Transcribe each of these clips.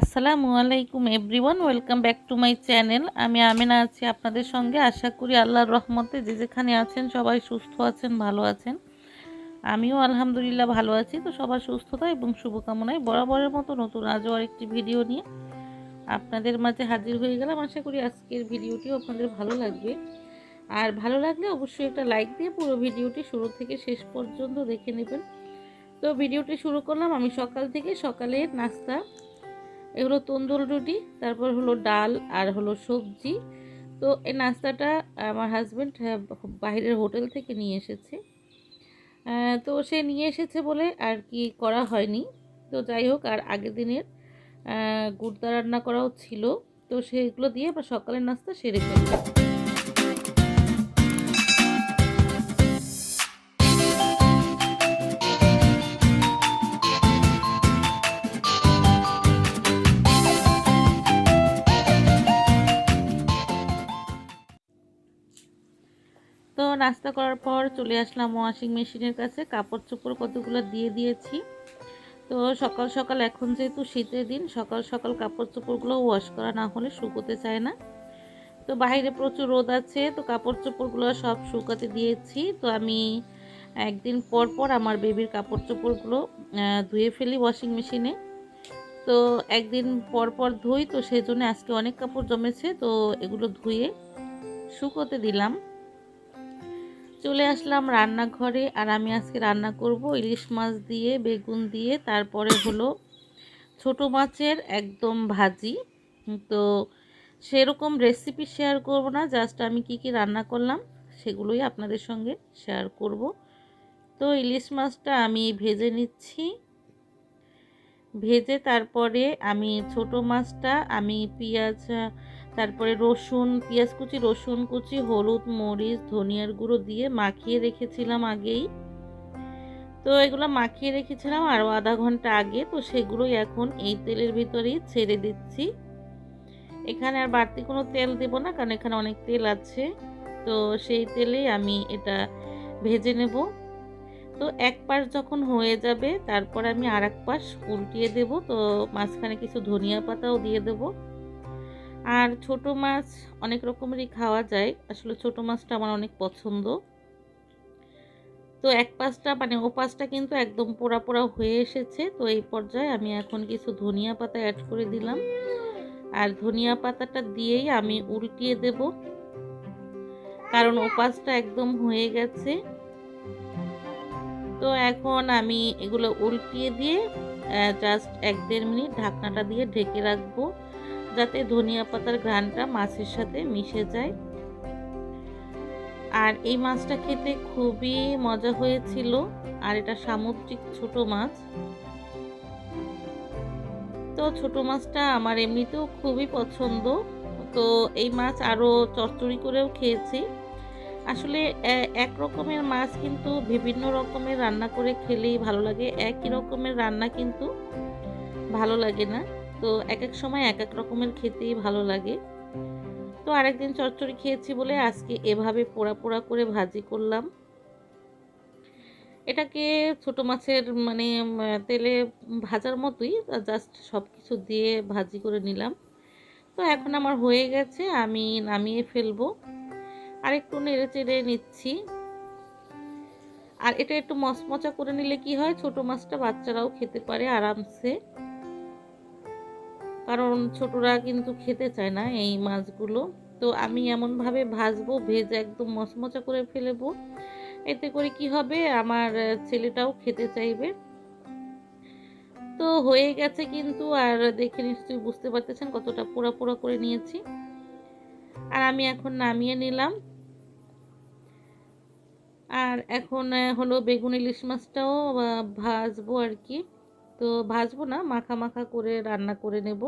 আসসালামু আলাইকুম everyone, welcome back to my channel. আমি আমেনা আছি আপনাদের সঙ্গে। আশা করি আল্লাহর রহমতে যে যেখানে আছেন সবাই সুস্থ আছেন, ভালো আছেন। আমিও আলহামদুলিল্লাহ ভালো আছি। তো সবার সুস্থতা এবং শুভকামনায় বরাবরের মতো নতুন আজও আরেকটি ভিডিও নিয়ে আপনাদের মাঝে হাজির হয়ে গেলাম। আশা করি আজকের ভিডিওটিও আপনাদের ভালো লাগবে। আর ভালো লাগলে অবশ্যই একটা লাইক দিয়ে পুরো ভিডিওটি শুরু থেকে শেষ পর্যন্ত দেখে নেবেন। তো ভিডিওটি শুরু করলাম আমি সকাল থেকে। সকালের নাস্তা এগুলো তন্দুর রুটি, তারপর হলো ডাল আর হলো সবজি। তো এই নাস্তাটা আমার হাজব্যান্ড বাইরের হোটেল থেকে নিয়ে এসেছে। তো সে নিয়ে এসেছে বলে আর কি করা হয়নি। তো যাই হোক, আর আগের দিনের গুড়দা রান্না করাও ছিল। তো সেগুলো দিয়ে আবার সকালের নাস্তা সেরে ফেললাম। নাস্তা করার পর চলে আসলাম ওয়াশিং মেশিনের কাছে। কাপড় চোপড় কতগুলো দিয়ে দিয়েছি। তো সকাল সকাল এখন যেহেতু শীতের দিন, সকাল সকাল কাপড় চোপড়গুলো ওয়াশ করা না হলে শুকোতে চায় না। তো বাইরে প্রচুর রোদ আছে, তো কাপড় চোপড়গুলো সব শুকাতে দিয়েছি। তো আমি একদিন পর পর আমার বেবির কাপড় চোপড়গুলো ধুয়ে ফেলি ওয়াশিং মেশিনে তো একদিন পর পর ধুই, তো সেই জন্য আজকে অনেক কাপড় জমেছে। তো এগুলো ধুয়ে শুকোতে দিলাম। চলে আসলাম রান্নাঘরে আর আমি আজকে রান্না করব ইলিশ মাছ দিয়ে, বেগুন দিয়ে, তারপরে হলো ছোট মাছের একদম ভাজি। তো সেরকম রেসিপি শেয়ার করব না জাস্ট আমি কি কি রান্না করলাম সেগুলোই আপনাদের সঙ্গে শেয়ার করব। তো ইলিশ মাছটা আমি ভেজে নিচ্ছি। ভেজে তারপরে আমি ছোট মাছটা, আমি পেঁয়াজ তারপরে রসুন, পেঁয়াজ কুচি, রসুন কুচি, হলুদ, মরিচ, ধনিয়ার গুঁড়ো দিয়ে মাখিয়ে রেখেছিলাম আগেই। তো এগুলো মাখিয়ে রেখেছিলাম আরও আধা ঘণ্টা আগে। তো সেগুলোই এখন এই তেলের ভিতরেই ছেড়ে দিচ্ছি। এখানে আর বাড়তি কোনো তেল দেব না, কারণ এখানে অনেক তেল আছে। তো সেই তেলেই আমি এটা ভেজে নেব। তো এক পাশ যখন হয়ে যাবে, তারপর আমি আর এক পাশ উল্টিয়ে দেব। তো মাঝখানে কিছু ধনিয়া পাতাও দিয়ে দেবো। আর ছোট মাছ অনেক রকমেরই খাওয়া যায়। আসলে ছোট মাছটা আমার অনেক পছন্দ। তো এক পাশটা মানে ও পাশটা কিন্তু একদম পোড়া পোড়া হয়ে এসেছে। তো এই পর্যায়ে আমি এখন কিছু ধনিয়া পাতা অ্যাড করে দিলাম। আর ধনিয়া পাতাটা দিয়েই আমি উল্টিয়ে দেব। কারণ ও পাশটা একদম হয়ে গেছে। তো এখন আমি এগুলো উল্টিয়ে দিয়ে জাস্ট এক দেড় মিনিট ঢাকনাটা দিয়ে ঢেকে রাখব। যাতে ধনিয়া পাতার ঘ্রাণটা মাছের সাথে মিশে যায়। আর এই মাছটা খেতে খুবই মজা হয়েছিল, আর এটা সামুদ্রিক ছোট মাছ। তো ছোট মাছটা আমার এমনিতেও খুবই পছন্দ। তো এই মাছ আরও চচ্চড়ি করেও খেয়েছি। আসলে এক রকমের মাছ কিন্তু বিভিন্ন রকমের রান্না করে খেলেই ভালো লাগে। একই রকমের রান্না কিন্তু ভালো লাগে না। তো এক এক সময় এক এক রকমের খেতেই ভালো লাগে। তো আরেকদিন চচ্চড়ি খেয়েছি বলে আজকে এভাবে পোড়া পোড়া করে ভাজি করলাম। এটাকে ছোট মাছের মানে তেলে ভাজার মতোই জাস্ট সব কিছু দিয়ে ভাজি করে নিলাম। তো এখন আমার হয়ে গেছে, আমি নামিয়ে ফেলব। আর একটু নেড়ে চেড়ে নিচ্ছি। আর এটা একটু মচমচা করে নিলে কি হয়, ছোট মাছটা বাচ্চারাও খেতে পারে আরামসে। কারণ ছোটরা কিন্তু খেতে চায় না এই মাছগুলো। তো আমি এমনভাবে ভাজবো, ভেজে একদম মচমচা করে ফেলব। এতে করে কি হবে? আমার ছেলেটাও খেতে চাইবে। তো হয়ে গেছে কিন্তু, আর দেখে নিশ্চয়ই বুঝতে পারতেছেন কতটা পোড়া পোড়া করে নিয়েছি। আর আমি এখন নামিয়ে নিলাম। আর এখন হলো বেগুন ইলিশ মাছটাও ভাজবো আর কি। তো ভাজবো না, মাখা মাখা করে রান্না করে নেব।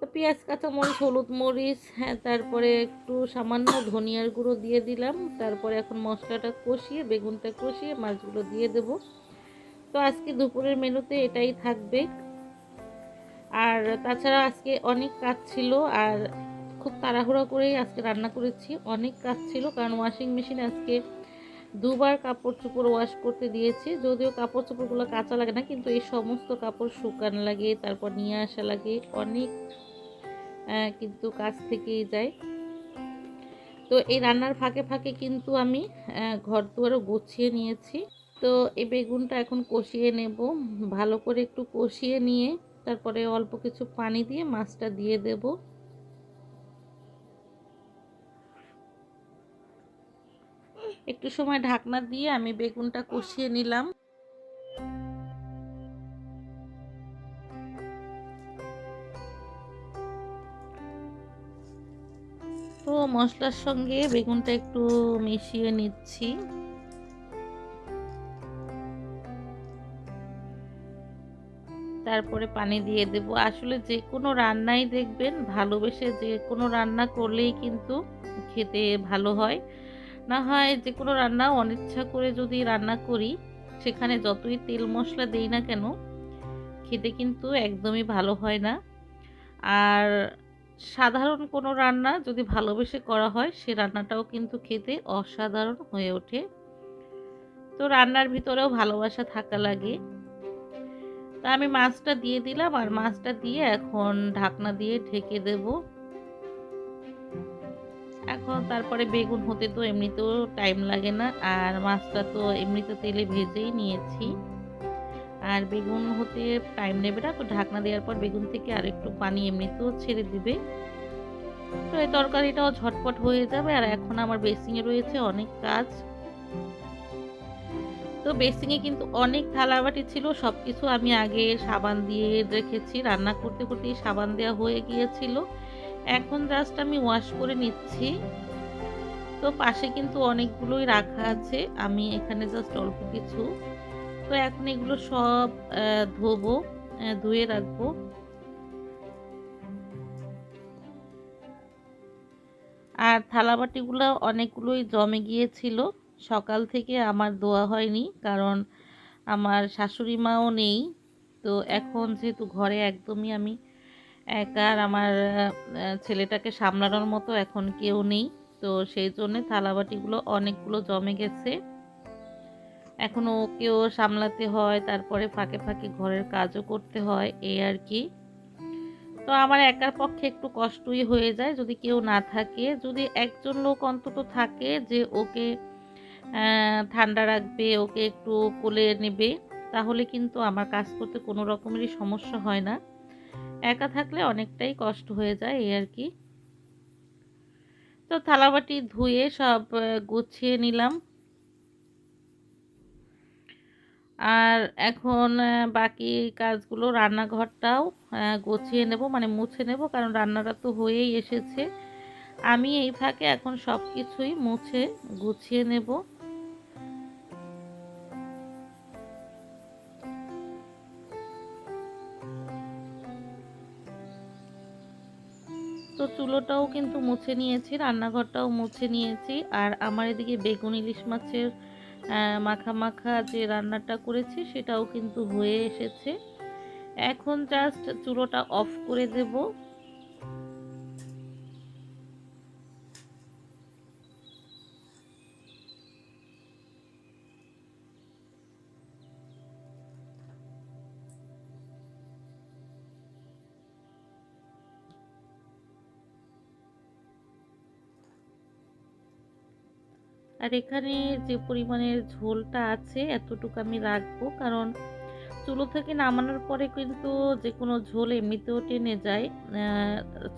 তো পেঁয়াজ কাঁচা মরিচ হলুদ মরিচ হ্যাঁ তারপরে একটু সামান্য ধনিয়ার গুঁড়ো দিয়ে দিলাম। তারপরে এখন মশলাটা কষিয়ে, বেগুনটা কষিয়ে মাছগুলো দিয়ে দেব। তো আজকে দুপুরের মেনুতে এটাই থাকবে। আর তাছাড়া আজকে অনেক কাজ ছিল আর খুব তাড়াহুড়া করেই আজকে রান্না করেছি। অনেক কাজ ছিল কারণ ওয়াশিং মেশিন আজকে দুবার কাপড় চোপড় ওয়াশ করতে দিয়েছি। যদিও কাপড় চোপড়গুলো কাঁচা লাগে না, কিন্তু এই সমস্ত কাপড় শুকানো লাগে, তারপর নিয়ে আসা লাগে। অনেক কিন্তু কাজ থেকেই যায়। তো এই রান্নার ফাঁকে ফাঁকে কিন্তু আমি ঘর দুয়ারও গুছিয়ে নিয়েছি। তো এই বেগুনটা এখন কষিয়ে নেব। ভালো করে একটু কষিয়ে নিয়ে তারপরে অল্প কিছু পানি দিয়ে মাছটা দিয়ে দেব। একটু সময় ঢাকনা দিয়ে আমি বেগুনটা কষিয়ে নিলাম। তো মশলার সঙ্গে বেগুনটা একটু মিশিয়ে নিচ্ছি। তারপরে পানি দিয়ে দেব। আসলে যে কোনো রান্নাই দেখবেন, ভালোবেসে যে কোনো রান্না করলেই কিন্তু খেতে ভালো হয়। না হয় যে কোনো রান্না অনিচ্ছা করে যদি রান্না করি, সেখানে যতই তেল মশলা দেই না কেন, খেতে কিন্তু একদমই ভালো হয় না। আর সাধারণ কোনো রান্না যদি ভালোবেসে করা হয়, সে রান্নাটাও কিন্তু খেতে অসাধারণ হয়ে ওঠে। তো রান্নার ভিতরেও ভালোবাসা থাকা লাগে। তা আমি মাছটা দিয়ে দিলাম, আর মাছটা দিয়ে এখন ঢাকনা দিয়ে ঢেকে দেব। এখন তারপরে বেগুন হতে তো এমনিতেও টাইম লাগে না। আর মাছটা তো এমনিতে তেলে ভেজেই নিয়েছি। আর বেগুন হতে টাইম নেবে না, তো ঢাকনা দেওয়ার পর বেগুন থেকে আর একটু পানি এমনিতেও ছেড়ে দিবে। তো এই তরকারিটাও ঝটপট হয়ে যাবে। আর এখন আমার বেসিংয়ে রয়েছে অনেক কাজ। তো বেসিংয়ে কিন্তু অনেক থালাবাটি ছিল সব কিছু আমি আগে সাবান দিয়ে রেখেছি। রান্না করতে করতেই সাবান দেওয়া হয়ে গিয়েছিল। এখন জাস্ট আমি ওয়াশ করে নিচ্ছি। তো পাশে কিন্তু অনেকগুলোই রাখা আছে। আমি এখানে জাস্ট অল্প কিছু। তো এখন এগুলো সব ধোবো ধুয়ে রাখব। আর থালাবাটিগুলো অনেকগুলোই জমে গিয়েছিল। সকাল থেকে আমার দোয়া হয়নি কারণ আমার শাশুড়ি মাও নেই। তো এখন যেহেতু ঘরে একদমই আমি একা আর আমার ছেলেটাকে সামলানোর মতো এখন কেউ নেই। তো সেই জন্যে থালাবাটিগুলো অনেকগুলো জমে গেছে। এখন ওকেও সামলাতে হয়, তারপরে ফাঁকে ফাঁকে ঘরের কাজও করতে হয় এই আর কি। তো আমার একার পক্ষে একটু কষ্টই হয়ে যায় যদি কেউ না থাকে। যদি একজন লোক অন্তত থাকে যে ওকে ঠান্ডা রাখবে, ওকে একটু কোলে নেবে, তাহলে কিন্তু আমার কাজ করতে কোনো রকমেরই সমস্যা হয় না। একা থাকলে অনেকটাই কষ্ট হয়ে যায়, এই আর কি। তো থালাবাটি ধুয়ে সব গুছিয়ে নিলাম। আর এখন বাকি কাজগুলো রান্নাঘরটাও গুছিয়ে নেব মানে মুছে নেব, কারণ রান্নাটা তো হয়েই এসেছে। আমি এই ফাঁকে এখন সব কিছুই মুছে, গুছিয়ে নেব। তো চুলোটাও কিন্তু মুছে নিয়েছি, রান্নাঘরটাও মুছে নিয়েছি। আর আমার এদিকে বেগুন ইলিশ মাছের মাখা মাখা যে রান্নাটা করেছি সেটাও কিন্তু হয়ে এসেছে। এখন জাস্ট চুলোটা অফ করে দেবো। আর এখানে যে পরিমাণের ঝোলটা আছে এতটুকু আমি রাখব, কারণ চুলো থেকে নামানোর পরে কিন্তু যে কোনো ঝোল এমনিতেও টেনে যায়।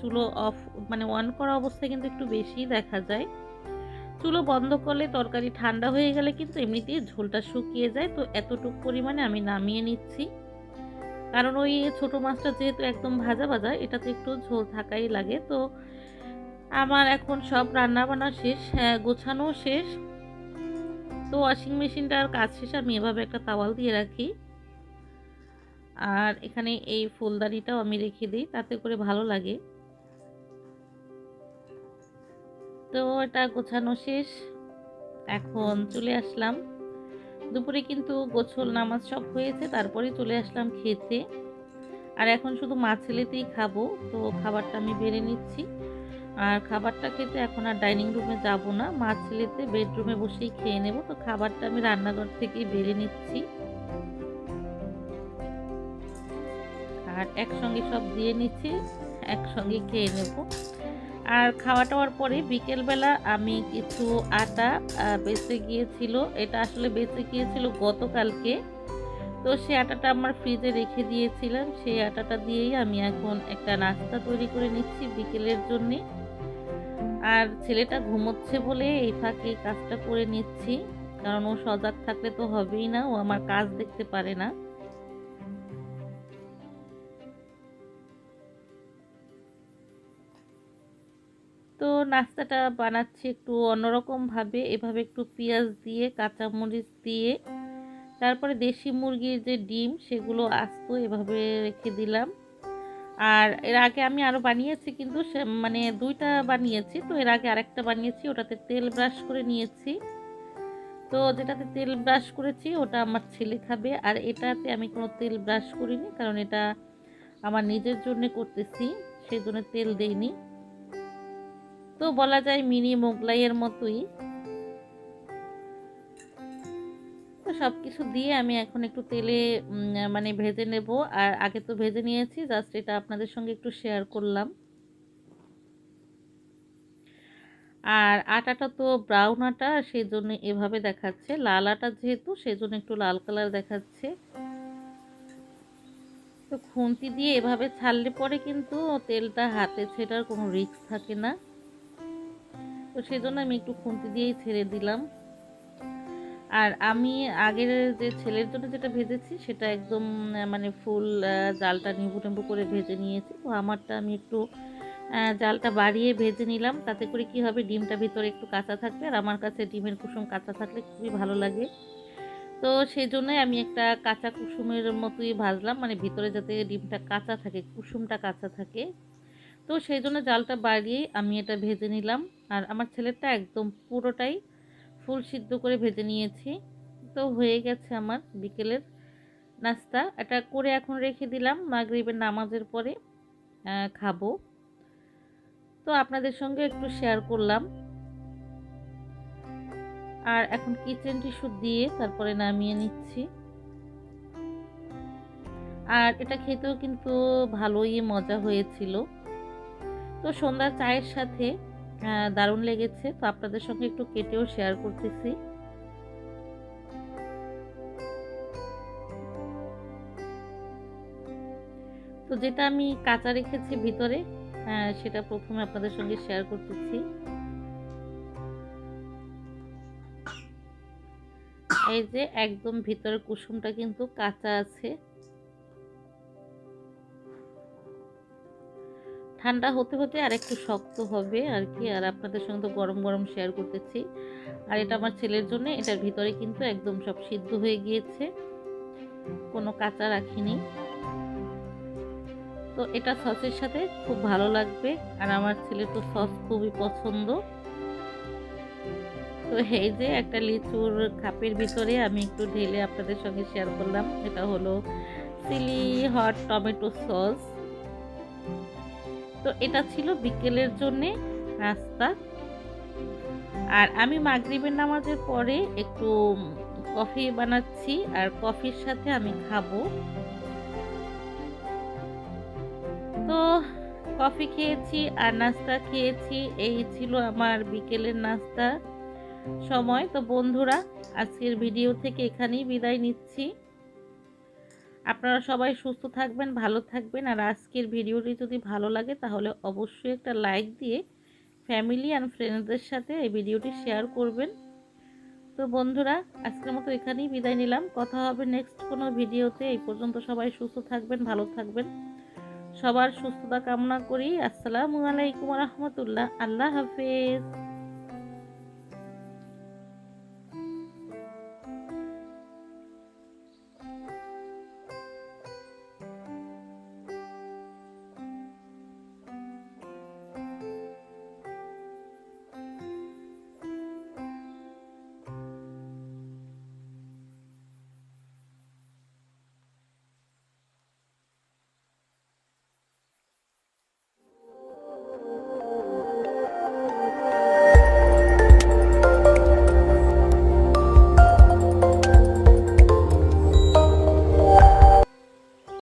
চুলো অফ মানে অন করা অবস্থায় কিন্তু একটু বেশি দেখা যায়। চুলো বন্ধ করলে তরকারি ঠান্ডা হয়ে গেলে কিন্তু এমনিতেই ঝোলটা শুকিয়ে যায়, তো এতটুকু পরিমাণে আমি নামিয়ে নিচ্ছি। কারণ ওই ছোট মাছটা যেহেতু একদম ভাজা ভাজা, এটাতে একটু ঝোল থাকাই লাগে, তো আমার এখন সব রান্না বান্না শেষ হ্যাঁ গোছানো শেষ। তো ওয়াশিং মেশিনটার কাজ শেষ, আমি এভাবে একটা তাওয়াল দিয়ে রাখি। আর এখানে এই ফুলদানিটাও আমি রেখে দিই, তাতে করে ভালো লাগে। তো এটা গোছানো শেষ। এখন চলে আসলাম। দুপুরে কিন্তু গোছল নামাজ সব হয়েছে তারপরে চলে আসলাম খেতে। আর এখন শুধু মাছ ছেলেতেই খাব, তো খাবারটা আমি বেড়ে নিচ্ছি। আর খাবারটা খেতে এখন আর ডাইনিং রুমে যাব না। মা ছেলেতে বেডরুমে বসেই খেয়ে নেব। তো খাবারটা আমি রান্নাঘর থেকেই বেড়ে নিচ্ছি। আর একসঙ্গে সব দিয়ে নিচ্ছি, একসঙ্গে খেয়ে নেব। আর খাওয়া টাওয়ার পরে বিকেলবেলা আমি কিছু আটা বেঁচে গিয়েছিল। এটা আসলে বেঁচে গিয়েছিল গতকালকে। তো সে আটাটা আমার ফ্রিজে রেখে দিয়েছিলাম। সেই আটাটা দিয়েই আমি এখন একটা নাস্তা তৈরি করে নিচ্ছি বিকেলের জন্যে। আর ছেলেটা ঘুমোচ্ছে বলে এই ফাঁকে কাজটা করে নিচ্ছি। কারণ ও সজাগ থাকলে তো হবেই না, ও আমার কাজ দেখতে পারে না। তো নাস্তাটা বানাচ্ছি একটু অন্যরকমভাবে এভাবে একটু পেঁয়াজ দিয়ে, কাঁচামরিচ দিয়ে, তারপরে দেশি মুরগির যে ডিম, সেগুলো আস্ত এভাবে রেখে দিলাম। আর এর আগে আমি আরও বানিয়েছি কিন্তু মানে দুইটা বানিয়েছি। তো এর আগে আরেকটা বানিয়েছি, ওটাতে তেল ব্রাশ করে নিয়েছি। তো যেটাতে তেল ব্রাশ করেছি, ওটা আমার ছেলে খাবে। আর এটাতে আমি কোনো তেল ব্রাশ করিনি, কারণ এটা আমার নিজের জন্য করতেছি সেই জন্য তেল দেইনি। তো বলা যায় মিনি মোগলাইয়ের মতোই। সব কিছু দিয়ে আমি এখন একটু তেলে মানে ভেজে নেব। আর আগে তো ভেজে নিয়েছি, জাস্ট এটা আপনাদের সঙ্গে একটু শেয়ার করলাম। আর আটাটা তো ব্রাউন আটা সেই জন্য এভাবে দেখাচ্ছে। লাল আটা যেহেতু সেই জন্য একটু লাল কালার দেখাচ্ছে। তো খুন্তি দিয়ে এভাবে ছাড়লে পরে কিন্তু তেলটা হাতে ছেটার কোনো রিস্ক থাকে না। তো সেই জন্য আমি একটু খুন্তি দিয়েই ছেড়ে দিলাম। আর আমি আগের যে ছেলের জন্য যেটা ভেজেছি, সেটা একদম মানে ফুল জালটা নিম্বু টেম্বু করে ভেজে নিয়েছি। তো আমারটা আমি একটু জালটা বাড়িয়ে ভেজে নিলাম। তাতে করে কি হবে, ডিমটা ভিতরে একটু কাঁচা থাকবে। আর আমার কাছে ডিমের কুসুম কাঁচা থাকলে খুবই ভালো লাগে। তো সেই জন্যই আমি একটা কাঁচা কুসুমের মতোই ভাজলাম। মানে ভিতরে যাতে ডিমটা কাঁচা থাকে, কুসুমটা কাঁচা থাকে। তো সেই জন্য জালটা বাড়িয়ে আমি এটা ভেজে নিলাম। আর আমার ছেলেটা একদম পুরোটাই ফুল সিদ্ধ করে ভেজে নিয়েছি। তো হয়ে গেছে আমার বিকেলের নাস্তা। এটা করে এখন রেখে দিলাম মাগরিবের নামাজের পরে খাব। তো আপনাদের সঙ্গে একটু শেয়ার করলাম। আর এখন কিচেন টিস্যু দিয়ে তারপরে নামিয়ে নিচ্ছি। আর এটা খেতেও কিন্তু ভালোই মজা হয়েছিল। তো সন্ধ্যার চায়ের সাথে দারুণ লেগেছে। তো আপনাদের সঙ্গে একটু কেটেও শেয়ার করতেছি। তো যেটা আমি কাঁচা রেখেছি ভিতরে সেটা প্রথমে আপনাদের সঙ্গে শেয়ার করতেছি। এই যে একদম ভিতরের কুসুমটা কিন্তু কাঁচা আছে। ঠান্ডা হতে হতে আর একটু শক্ত হবে আর কি। আর আপনাদের সঙ্গে তো গরম গরম শেয়ার করতেছি। আর এটা আমার ছেলের জন্য, এটার ভিতরে কিন্তু একদম সব সিদ্ধ হয়ে গিয়েছে। কোনো কাঁচা রাখিনি। তো এটা সসের সাথে খুব ভালো লাগবে। আর আমার ছেলের তো সস খুবই পছন্দ। তো এই যে একটা লিচুর খাপের ভিতরে আমি একটু ঢেলে আপনাদের সঙ্গে শেয়ার করলাম। এটা হলো চিলি হট টমেটো সস তো এটা ছিল বিকেলের জন্যে নাস্তা। আর আমি মাগরিবের নামাজের পরে একটু কফি বানাচ্ছি আর কফির সাথে আমি খাব। তো কফি খেয়েছি আর নাস্তা খেয়েছি, এই ছিল আমার বিকেলের নাস্তা সময়। তো বন্ধুরা, আজকের ভিডিও থেকে এখানেই বিদায় নিচ্ছি। আপনারা সবাই সুস্থ থাকবেন, ভালো থাকবেন। আর আজকের ভিডিওটি যদি ভালো লাগে, তাহলে অবশ্যই একটা লাইক দিয়ে ফ্যামিলি অ্যান্ড ফ্রেন্ডসদের সাথে এই ভিডিওটি শেয়ার করবেন। তো বন্ধুরা, আজকের মতো এখানেই বিদায় নিলাম। কথা হবে নেক্সট কোনো ভিডিওতে। এই পর্যন্ত সবাই সুস্থ থাকবেন, ভালো থাকবেন। সবার সুস্থতা কামনা করি। আসসালামু আলাইকুম রহমতুল্লাহ। আল্লাহ হাফেজ।